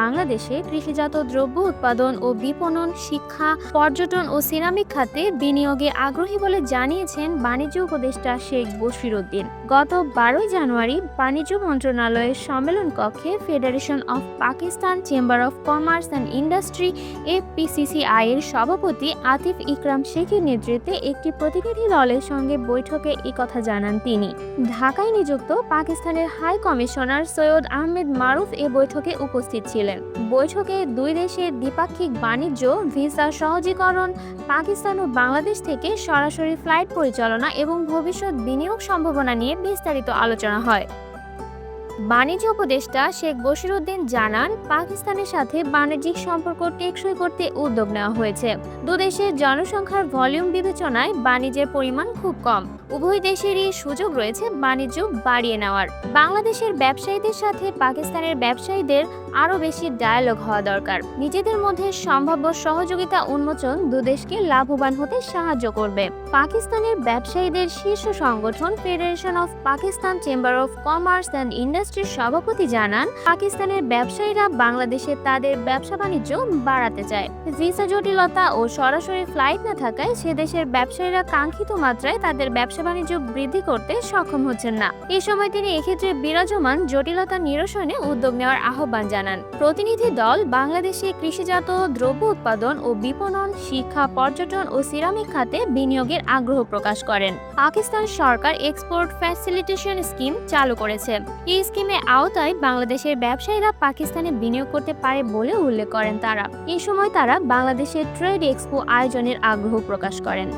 বাংলাদেশে কৃষিজাত দ্রব্য উৎপাদন ও বিপণন, শিক্ষা, পর্যটন ও সিরামিক খাতে বিনিয়োগে আগ্রহী বলে জানিয়েছেন বাণিজ্য উপদেষ্টা শেখ বশির উদ্দিন গত বারোই জানুয়ারি বাণিজ্য মন্ত্রণালয়ের সম্মেলন কক্ষে federation of Pakistan, chamber of commerce and industry, FPCCI এর সভাপতি আতিফ ইকরাম শেখের নেতৃত্বে একটি প্রতিনিধি দলের সঙ্গে বৈঠকে কথা জানান তিনি। ঢাকায় নিযুক্ত পাকিস্তানের হাই কমিশনার সৈয়দ আহমেদ মারুফ এ বৈঠকে উপস্থিত ছিলেন বৈঠকে দুই দেশের দ্বিপাক্ষিক বাণিজ্য, ভিসা সহজীকরণ, পাকিস্তান ও বাংলাদেশ থেকে সরাসরি ফ্লাইট পরিচালনা এবং ভবিষ্যৎ বিনিয়োগ সম্ভাবনা নিয়ে বিস্তারিত আলোচনা হয়। বাণিজ্য উপদেষ্টা শেখ বশিরউদ্দিন জানান, পাকিস্তানের সাথে বাণিজ্যিক সম্পর্ক টেকসই করতে উদ্যোগ নেওয়া হয়েছে। দুদেশের জনসংখ্যার ভলিউম বিবেচনায় বাণিজ্যের পরিমাণ খুব কম। উভয় দেশেরই সুযোগ রয়েছে বাণিজ্য বাড়িয়ে নেওয়ার। বাংলাদেশের ব্যবসায়ীদের সাথে পাকিস্তানের ব্যবসায়ীদের আরও বেশি ডায়ালগ হওয়া দরকার। নিজেদের মধ্যে সম্ভাব্য সহযোগিতা উন্মোচন দুদেশকে লাভবান হতে সাহায্য করবে। পাকিস্তানের ব্যবসায়ীদের শীর্ষ সংগঠন federation of Pakistan chamber of commerce and ইন্ডাস্ট্রির সভাপতি জানান, পাকিস্তানের ব্যবসায়ীরা বাংলাদেশে তাদের ব্যবসা বাণিজ্য বাড়াতে চায়। ভিসা জটিলতা ও সরাসরি ফ্লাইট না থাকায় সে দেশের ব্যবসায়ীরা কাঙ্ক্ষিত মাত্রায় তাদের ব্যবসা বাণিজ্য বৃদ্ধি করতে সক্ষম হচ্ছেন না। এ সময় তিনি এক্ষেত্রে বিরাজমান জটিলতা নিরসনে উদ্যোগ নেওয়ার আহ্বান জানান। প্রতিনিধি দল বাংলাদেশে কৃষিজাত দ্রব্য উৎপাদন ও বিপণন, শিক্ষা, পর্যটন ও সিরামিক খাতে বিনিয়োগের আগ্রহ প্রকাশ করেন। পাকিস্তান সরকার এক্সপোর্ট ফ্যাসিলিটেশন স্কিম চালু করেছে। এই স্কিমে আওতায় বাংলাদেশের ব্যবসায়ীরা পাকিস্তানে বিনিয়োগ করতে পারে বলে উল্লেখ করেন তারা। এই সময় তারা বাংলাদেশের ট্রেড এক্সপো আয়োজনের আগ্রহ প্রকাশ করেন।